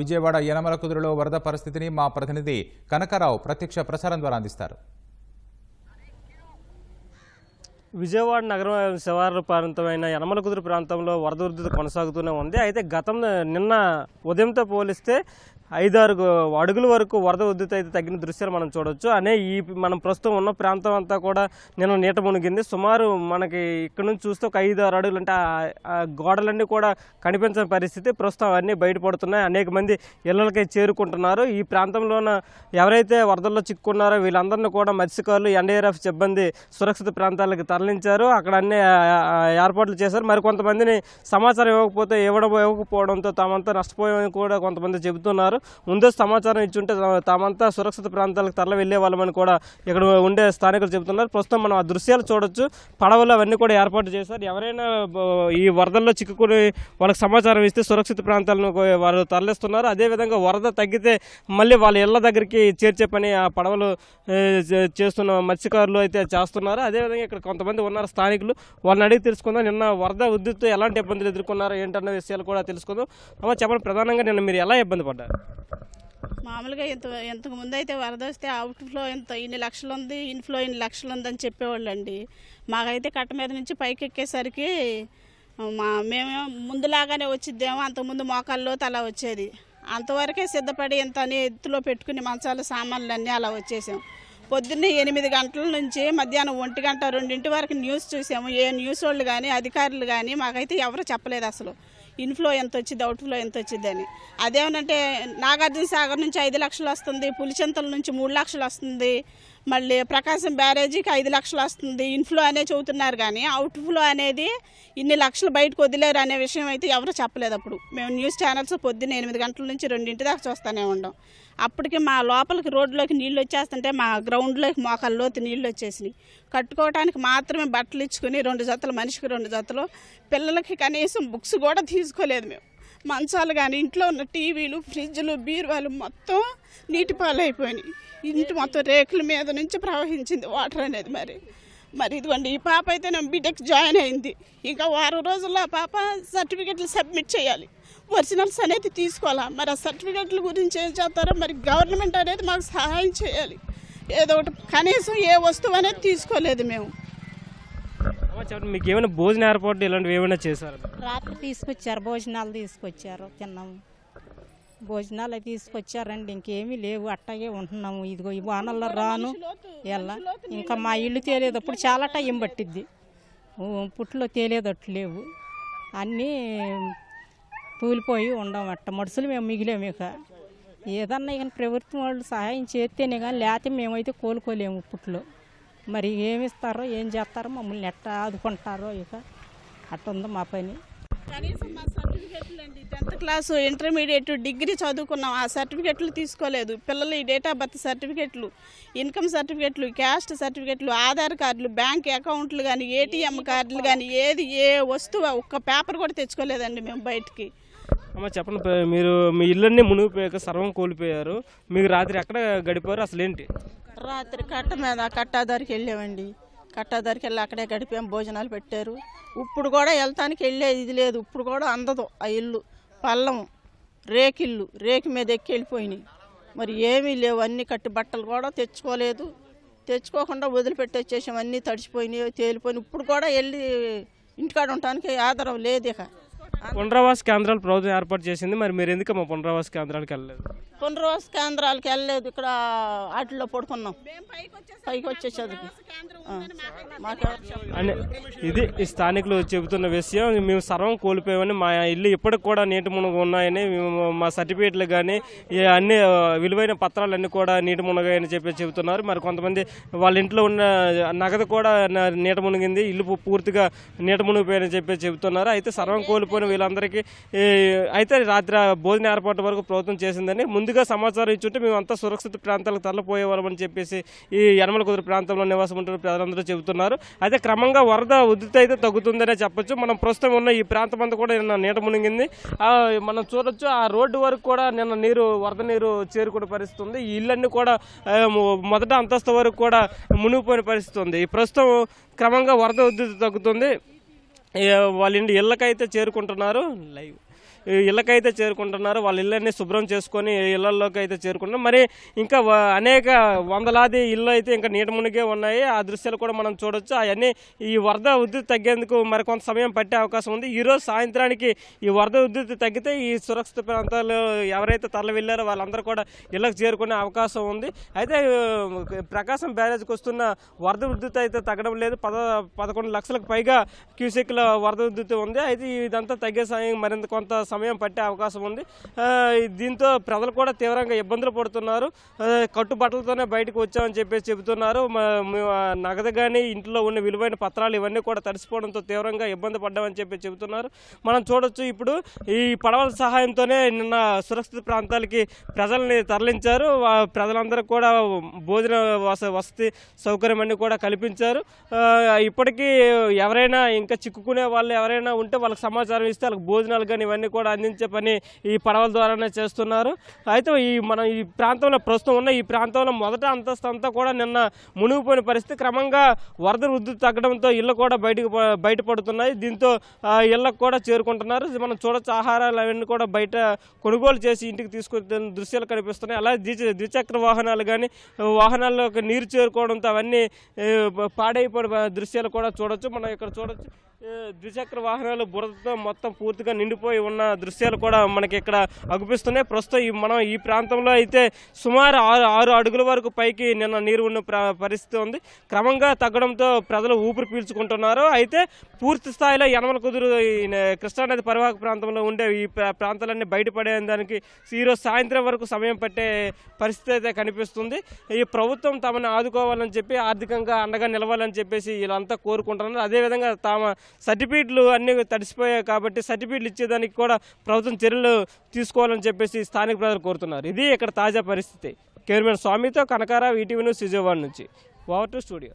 విజయవాడ యనమల కుదురులో వరద పరిస్థితిని మా ప్రతినిధి కనకరావు ప్రత్యక్ష ప్రసారం ద్వారా అందిస్తారు. విజయవాడ నగరం శివారు ప్రాంతమైన యనమల కుదురు ప్రాంతంలో వరద ఉధృతి కొనసాగుతూనే ఉంది. అయితే గతం నిన్న ఉదయంతో పోలిస్తే ఐదారు అడుగుల వరకు వరద ఉధృతి అయితే తగ్గిన దృశ్యాలు మనం చూడవచ్చు అనే ఈ మనం ప్రస్తుతం ఉన్న ప్రాంతం అంతా కూడా నిన్న నీట మునిగింది. సుమారు మనకి ఇక్కడ నుంచి చూస్తే ఒక ఐదు ఆరు అడుగులు అంటే గోడలన్నీ కూడా కనిపించని పరిస్థితి. ప్రస్తుతం అవన్నీ బయటపడుతున్నాయి. అనేక మంది ఇళ్ళకి చేరుకుంటున్నారు. ఈ ప్రాంతంలోన ఎవరైతే వరదల్లో చిక్కున్నారో వీళ్ళందరినీ కూడా మత్స్యకారులు ఎన్డీఆర్ఎఫ్ సిబ్బంది సురక్షిత ప్రాంతాలకు తరలించారు. అక్కడ అన్ని ఏర్పాట్లు చేశారు. మరి కొంతమందిని సమాచారం ఇవ్వకపోతే ఇవ్వడం ఇవ్వకపోవడంతో తామంతా నష్టపోయామని కూడా కొంతమంది చెబుతున్నారు. ముందే సమాచారం ఇచ్చుంటే తా- తామంతా సురక్షిత ప్రాంతాలకు తరలి వెళ్ళే వాళ్ళమని కూడా ఇక్కడ ఉండే స్థానికులు చెబుతున్నారు. ప్రస్తుతం మనం ఆ దృశ్యాలు చూడొచ్చు. పడవలు అవన్నీ కూడా ఏర్పాటు చేశారు. ఎవరైనా ఈ వరదల్లో చిక్కుకుని వాళ్ళకి సమాచారం ఇస్తే సురక్షిత ప్రాంతాలను వాళ్ళు వారు తరలిస్తున్నారు. అదేవిధంగా వరద తగ్గితే మళ్ళీ వాళ్ళ ఇళ్ళ దగ్గరికి చేర్చే పని ఆ పడవలు చేస్తున్న మత్స్యకారులు అయితే చేస్తున్నారు. అదేవిధంగా ఇక్కడ కొంతమంది ఉన్నారు స్థానికులు. వాళ్ళని అడిగి తెలుసుకుందాం. నిన్న వరద ఉద్యుత్తు ఎలాంటి ఇబ్బందులు ఎదుర్కొన్నారో ఏంటన్న విషయాలు కూడా తెలుసుకుందాం. అమ్మ చెప్పండి. ప్రధానంగా నిన్న మీరు ఎలా ఇబ్బంది పడ్డారు? మామూలుగా ఇంత ఇంతకు ముందు అయితే వరద వస్తే అవుట్ ఫ్లో ఇంత ఇన్ని లక్షలు ఉంది ఇన్ఫ్లో ఇన్ని లక్షలు ఉందని చెప్పేవాళ్ళు అండి మాకైతే కట్ట మీద నుంచి పైకి ఎక్కేసరికి మా మేము ముందులాగానే వచ్చిద్దేమో అంతకుముందు మోకాల్లో అలా వచ్చేది. అంతవరకే సిద్ధపడి ఇంత అని ఎత్తులో పెట్టుకుని మంచాలు సామాన్లు అన్నీ అలా వచ్చేసాం. పొద్దున్నే ఎనిమిది గంటల నుంచి మధ్యాహ్నం ఒంటి గంట రెండింటి వరకు న్యూస్ చూసాము. ఏ న్యూస్ వాళ్ళు కానీ అధికారులు కానీ మాకైతే ఎవరు చెప్పలేదు అసలు. ఇన్ఫ్లో ఎంత వచ్చింది అవుట్ఫ్లో ఎంత వచ్చింది అని. అదేమనంటే నాగార్జున సాగర్ నుంచి ఐదు లక్షలు వస్తుంది పులిచింతల నుంచి మూడు లక్షలు వస్తుంది. మళ్ళీ ప్రకాశం బ్యారేజీకి ఐదు లక్షలు వస్తుంది. ఇన్ఫ్లో అనే చెబుతున్నారు కానీ అవుట్ఫ్లో అనేది ఇన్ని లక్షలు బయటకు వదిలేరు అనే విషయం అయితే ఎవరు చెప్పలేదు అప్పుడు. మేము న్యూస్ ఛానల్స్ పొద్దున్న ఎనిమిది గంటల నుంచి రెండింటి దాకా చూస్తూనే ఉండం. అప్పటికి మా లోపలికి రోడ్లోకి నీళ్ళు వచ్చేస్తుంటే మా గ్రౌండ్లోకి మోకాల్లోకి నీళ్ళు వచ్చేసినాయి. కట్టుకోవడానికి మాత్రమే బట్టలు ఇచ్చుకుని రెండు జతలు మనిషికి రెండు జతలు పిల్లలకి కనీసం బుక్స్ కూడా తీసుకోలేదు మేము. మంచాలు కానీ ఇంట్లో ఉన్న టీవీలు ఫ్రిడ్జ్లు బీరువాలు మొత్తం నీటి పాలైపోయినాయి. ఇంటి మొత్తం రేకుల మీద నుంచి ప్రవహించింది వాటర్ అనేది మరి. మరి ఇదిగోండి ఈ పాప అయితే నేను బీటెక్ జాయిన్ అయింది. ఇంకా వారం రోజుల్లో ఆ పాప సర్టిఫికెట్లు సబ్మిట్ చేయాలి. ఒరిజినల్స్ అనేది తీసుకోవాలా? మరి ఆ సర్టిఫికెట్ల గురించి ఏం చేస్తారో మరి గవర్నమెంట్ అనేది మాకు సహాయం చేయాలి. ఏదో ఒకటి కనీసం ఏ వస్తువు అనేది తీసుకోలేదు మేము. మీకు ఏమైనా భోజన ఏర్పాట్లు ఇలాంటివి ఏమైనా చేశారు? రాత్రి తీసుకొచ్చారు భోజనాలు తీసుకొచ్చారు తిన్నాము భోజనాలు అవి తీసుకొచ్చారండి ఇంకేమీ లేవు అట్టాగే ఉంటున్నాము. ఇదిగో ఈ వానల్లో రాను. ఎలా? ఇంకా మా ఇల్లు తేలేటప్పుడు చాలా టైం పట్టిద్ది. పుట్లో తేలేదట్లు లేవు. అన్నీ కూలిపోయి ఉండం అట్ట మనుషులు మేము మిగిలేము ఇక. ఏదన్నా ఇక ప్రభుత్వం వాళ్ళు సహాయం చేస్తేనే కానీ లేకపోతే మేమైతే కోలుకోలేము పుట్లో మరి ఏమి ఇస్తారో ఏం చేస్తారో మమ్మల్ని ఎట్ట ఆదుకుంటారో ఇక. అట్ట ఉంది మా పని. కనీసం మా సర్టిఫికెట్లు అండి. టెన్త్ క్లాస్ ఇంటర్మీడియట్ డిగ్రీ చదువుకున్నాం ఆ సర్టిఫికెట్లు తీసుకోలేదు. పిల్లలు ఈ డేట్ ఆఫ్ బర్త్ సర్టిఫికెట్లు ఇన్కమ్ సర్టిఫికెట్లు క్యాస్ట్ సర్టిఫికెట్లు ఆధార్ కార్డులు బ్యాంక్ అకౌంట్లు కానీ ఏటీఎం కార్డులు కానీ ఏది ఏ వస్తువు ఒక్క పేపర్ కూడా తెచ్చుకోలేదండి మేము బయటికి. అమ్మ చెప్పండి మీరు మీ ఇల్లన్నీ మునిగిపోయాక సర్వం కోల్పోయారు. మీకు రాత్రి ఎక్కడ గడిపారు? అసలు ఏంటి రాత్రి కట్ట మీద కట్టాదారికి వెళ్ళామండి. కట్టాదారికి వెళ్ళి అక్కడే గడిపాం భోజనాలు పెట్టారు. ఇప్పుడు కూడా వెళ్తానికి వెళ్ళేది ఇది లేదు. ఇప్పుడు కూడా అందదు ఆ ఇల్లు. పల్లం రేకిల్లు రేకి మీద ఎక్కి వెళ్ళిపోయినాయి. మరి ఏమీ లేవు. అన్ని కట్టి బట్టలు కూడా తెచ్చుకోలేదు. తెచ్చుకోకుండా వదిలిపెట్టి వచ్చేసాం. అన్నీ తడిచిపోయినాయి తేలిపోయినాయి. ఇప్పుడు కూడా వెళ్ళి ఇంటికాడ ఉండటానికి ఆధారం లేదు ఇక. పునరావాస కేంద్రాలు ప్రభుత్వం ఏర్పాటు చేసింది. మరి మీరు ఎందుకమ్మా పునరావాస కేంద్రాలకు వెళ్ళలేదు? పునర్వాస కేంద్రాలకు వెళ్ళలేదు. ఇక్కడ వాటిలో పడుకున్నాం. పైకి వచ్చేసరికి. ఇది ఈ స్థానికులు చెబుతున్న విషయం. మేము సర్వం కోల్పోయామని మా ఇల్లు ఇప్పటికి కూడా నీటి మునగ ఉన్నాయని మేము మా సర్టిఫికేట్లు కానీ అన్ని విలువైన పత్రాలన్నీ కూడా నీటి మునగాయని చెప్పి చెబుతున్నారు. మరి కొంతమంది వాళ్ళ ఇంట్లో ఉన్న నగదు కూడా నీట మునిగింది. ఇల్లు పు- పూర్తిగా నీట మునిగిపోయాయని చెప్పి చెబుతున్నారు. అయితే సర్వం కోల్పోయిన వీళ్ళందరికీ అయితే రాత్రి భోజన ఏర్పాటు వరకు ప్రభుత్వం చేసిందని ముందుగా సమాచారం ఇచ్చుంటే మేము అంతా సురక్షిత ప్రాంతాలకు తరలిపోయేవాళ్ళమని చెప్పేసి ఈ యనమల కుదురు ప్రాంతంలో నివాసం ఉంటున్న ప్రజలందరూ చెబుతున్నారు. అయితే క్రమంగా వరద ఉధృతి అయితే తగ్గుతుందనే చెప్పొచ్చు. మనం ప్రస్తుతం ఉన్న ఈ ప్రాంతం అంతా కూడా నిన్న నీట మునిగింది. మనం చూడొచ్చు ఆ రోడ్డు వరకు కూడా నిన్న నీరు వరద నీరు చేరుకునే పరిస్థితి ఉంది ఈ ఇళ్ళన్నీ కూడా మొదట అంతస్తు వరకు కూడా మునిగిపోయిన పరిస్థితి ఉంది ఈ ప్రస్తుతం క్రమంగా వరద ఉధృతి తగ్గుతుంది. వాళ్ళ ఇంటి ఇళ్ళకైతే చేరుకుంటున్నారు. లైవ్. ఇళ్ళకైతే చేరుకుంటున్నారు. వాళ్ళ ఇళ్ళని శుభ్రం చేసుకొని ఇళ్ళలోకి అయితే చేరుకుంటున్నారు. మరి ఇంకా అనేక వందలాది ఇళ్ళు అయితే ఇంకా నీట మునిగే ఉన్నాయి. ఆ దృశ్యాలు కూడా మనం చూడొచ్చు. అవన్నీ ఈ వరద ఉధృతి తగ్గేందుకు మరి కొంత సమయం పట్టే అవకాశం ఉంది. ఈరోజు సాయంత్రానికి ఈ వరద ఉధృతి తగ్గితే ఈ సురక్షిత ప్రాంతాలు ఎవరైతే తరలి వెళ్ళారో వాళ్ళందరూ కూడా ఇళ్ళకి చేరుకునే అవకాశం ఉంది. అయితే ప్రకాశం బ్యారేజ్కి వస్తున్న వరద ఉధృతి అయితే తగ్గడం లేదు. పద పదకొండు లక్షలకు పైగా క్యూసెక్ల వరద ఉధృతి ఉంది. అయితే ఇదంతా తగ్గే సమయం మరింత కొంత సమయం పట్టే అవకాశం ఉంది. దీంతో ప్రజలు కూడా తీవ్రంగా ఇబ్బందులు పడుతున్నారు. కట్టుబట్టలతోనే బయటకు వచ్చామని చెప్పేసి చెబుతున్నారు. నగదు కానీ ఇంట్లో ఉన్న విలువైన పత్రాలు ఇవన్నీ కూడా తడిసిపోవడంతో తీవ్రంగా ఇబ్బంది పడ్డామని చెప్పి చెబుతున్నారు. మనం చూడొచ్చు ఇప్పుడు ఈ పడవల సహాయంతోనే నిన్న సురక్షిత ప్రాంతాలకి ప్రజల్ని తరలించారు. ప్రజలందరూ కూడా భోజన వస వసతి సౌకర్యం అన్ని కూడా కల్పించారు. ఇప్పటికీ ఎవరైనా ఇంకా చిక్కుకునే వాళ్ళు ఎవరైనా ఉంటే వాళ్ళకి సమాచారం ఇస్తే వాళ్ళకి భోజనాలు కానీ ఇవన్నీ కూడా అందించే పని ఈ పడవల ద్వారానే చేస్తున్నారు. అయితే ఈ మనం ఈ ప్రాంతంలో ప్రస్తుతం ఉన్న ఈ ప్రాంతంలో మొదట అంతస్తు అంతా కూడా నిన్న మునిగిపోయిన పరిస్థితి. క్రమంగా వరద వృద్ధి తగ్గడంతో ఇళ్ళు కూడా బయటకు బయటపడుతున్నాయి. దీంతో ఇళ్ళకు కూడా చేరుకుంటున్నారు. మనం చూడొచ్చు. ఆహారాలు అవన్నీ కూడా బయట కొనుగోలు చేసి ఇంటికి తీసుకొచ్చిన దృశ్యాలు కనిపిస్తున్నాయి. అలాగే ద్విచ ద్విచక్ర వాహనాలు కానీ వాహనాల్లోకి నీరు చేరుకోవడంతో అవన్నీ పాడైపోయిన దృశ్యాలు కూడా చూడొచ్చు. మనం ఇక్కడ చూడొచ్చు. ద్విచక్ర వాహనాలు బురదతో మొత్తం పూర్తిగా నిండిపోయి ఉన్న దృశ్యాలు కూడా మనకి ఇక్కడ అగుపిస్తున్నాయి. ప్రస్తుతం ఈ మనం ఈ ప్రాంతంలో అయితే సుమారు ఆరు ఆరు అడుగుల వరకు పైకి నిన్న నీరు ఉన్న ప్ర- పరిస్థితి ఉంది. క్రమంగా తగ్గడంతో ప్రజలు ఊపిరి పీల్చుకుంటున్నారు. అయితే పూర్తి స్థాయిలో యనమల కుదురు ఈ కృష్ణానది పరివాహక ప్రాంతంలో ఉండే ఈ ప్రాంతాలన్నీ బయటపడే దానికి ఈరోజు సాయంత్రం వరకు సమయం పట్టే పరిస్థితి అయితే కనిపిస్తుంది. ఈ ప్రభుత్వం తమను ఆదుకోవాలని చెప్పి ఆర్థికంగా అండగా నిలవాలని చెప్పేసి వీళ్ళంతా కోరుకుంటున్నారు. అదేవిధంగా తమ సర్టిఫికెట్లు అన్ని తడిసిపోయాయి కాబట్టి సర్టిఫికెట్లు ఇచ్చేదానికి కూడా కూడా ప్రభుత్వం చర్యలు తీసుకోవాలని చెప్పేసి స్థానిక ప్రజలు కోరుతున్నారు. ఇది ఇక్కడ తాజా పరిస్థితి. కెమెరామెన్ స్వామితో కనకారావు ఈటీవీ న్యూస్ విజయవాడ నుంచి. Over to studio.